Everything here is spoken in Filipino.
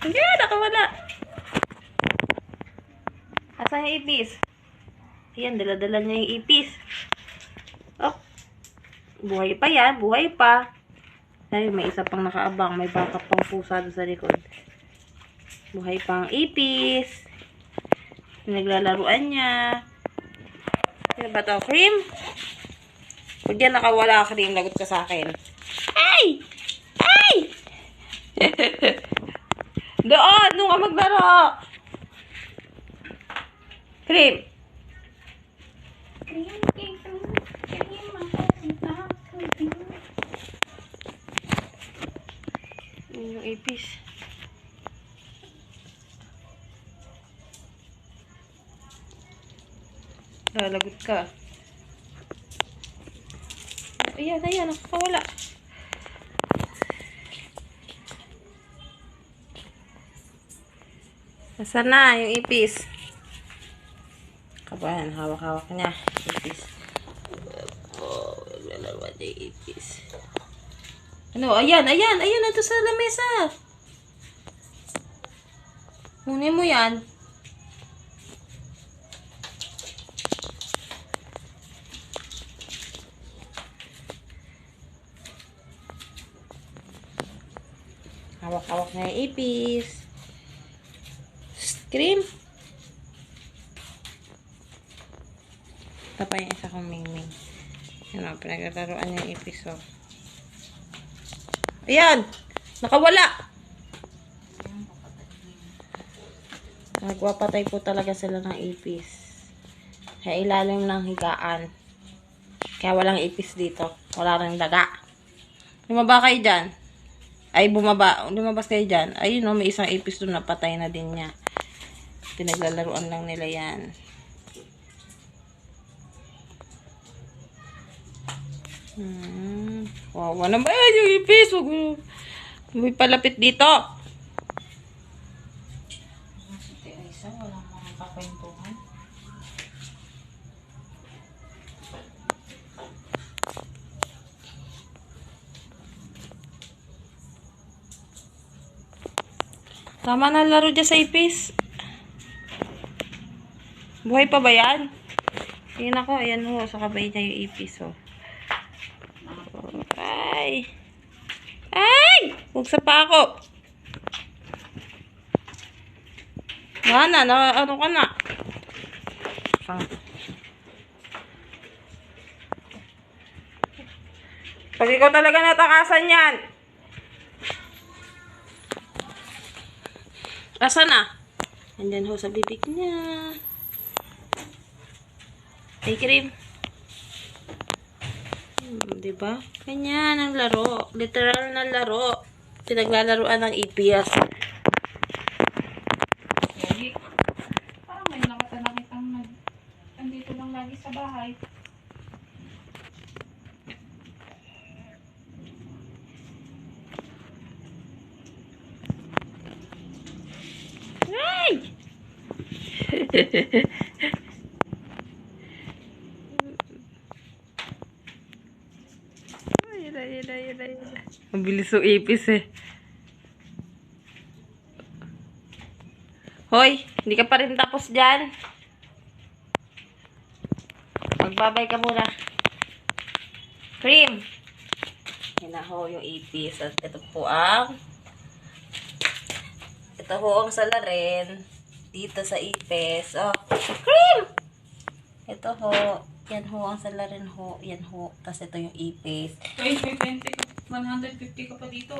Ayan, nakawala. Asan yung ipis? Ayan, dala-dala niya yung ipis. Oh, buhay pa yan, buhay pa. Ay, may isa pang nakaabang, may backup pang pusa sa likod. Buhay pang ipis. Naglalaruan niya. Ano ba to? Cream? Pag yan nakawala, cream, lagot ka sa akin. Ay! Ay! Doon! Nung ka maglaro! Cream! Yun yung ipis. Lalagot ka. Ayan, ayan, nakakawala. Nasaan na yung ipis? Kabahan, hawak-hawak niya. Ipis. Oh, niya yung ipis. Ano? Ayan, ayan, ayan, ito sa lamesa. Kunin mo yan. Hawak-hawak na yung ipis. Cream. Ito isa kong mingming. Yan o, pinaglalaroan yung ipis o. Ayan! Nakawala! Nagwapatay po talaga sila ng ipis. Sa ilalim ng higaan. Kaya walang ipis dito. Wala rin daga. Lumaba kayo dyan. Ay, bumaba. Lumabas kayo dyan. Ayun o, may isang ipis doon. Napatay na din niya. Pinaglalaruan lang nila yan. Hmm. Wawa naman Ay, yung ipis. Huwag mo. May palapit dito. Ate Aisa, wala kakwentuhan. Tama na laro dyan sa ipis. Buhay pa ba yan? Tingnan ako, ayan ho, sa kabay niya yung ipis, oh. Ay! Ay! Huwag sa pa ako. Wala na, na, ano ka na? Pang. Pag ikaw talaga natakasan yan. Asa na? Andyan ho sa bibig niya. Ay, cream. Hmm, di ba? Ganyan ang laro. Literal na laro. Pinaglalaruan ng EPS. Lagi. Parang may nakatanakitang nag... Andito lang lagi sa bahay. Ay! Ayun na, ayun na, ayun na, ayun na. Ang bilis yung ipis eh. Hoy, hindi ka pa rin tapos dyan. Magbabay ka muna. Cream. Yan na ho yung ipis. At ito po ang ito ho ang salarin dito sa ipis. Oh, cream! Ito ho. Yan ho ang salarin ho. Yan ho. Tapos ito yung ipis. Wait, may 20 ka, 150 का पपीता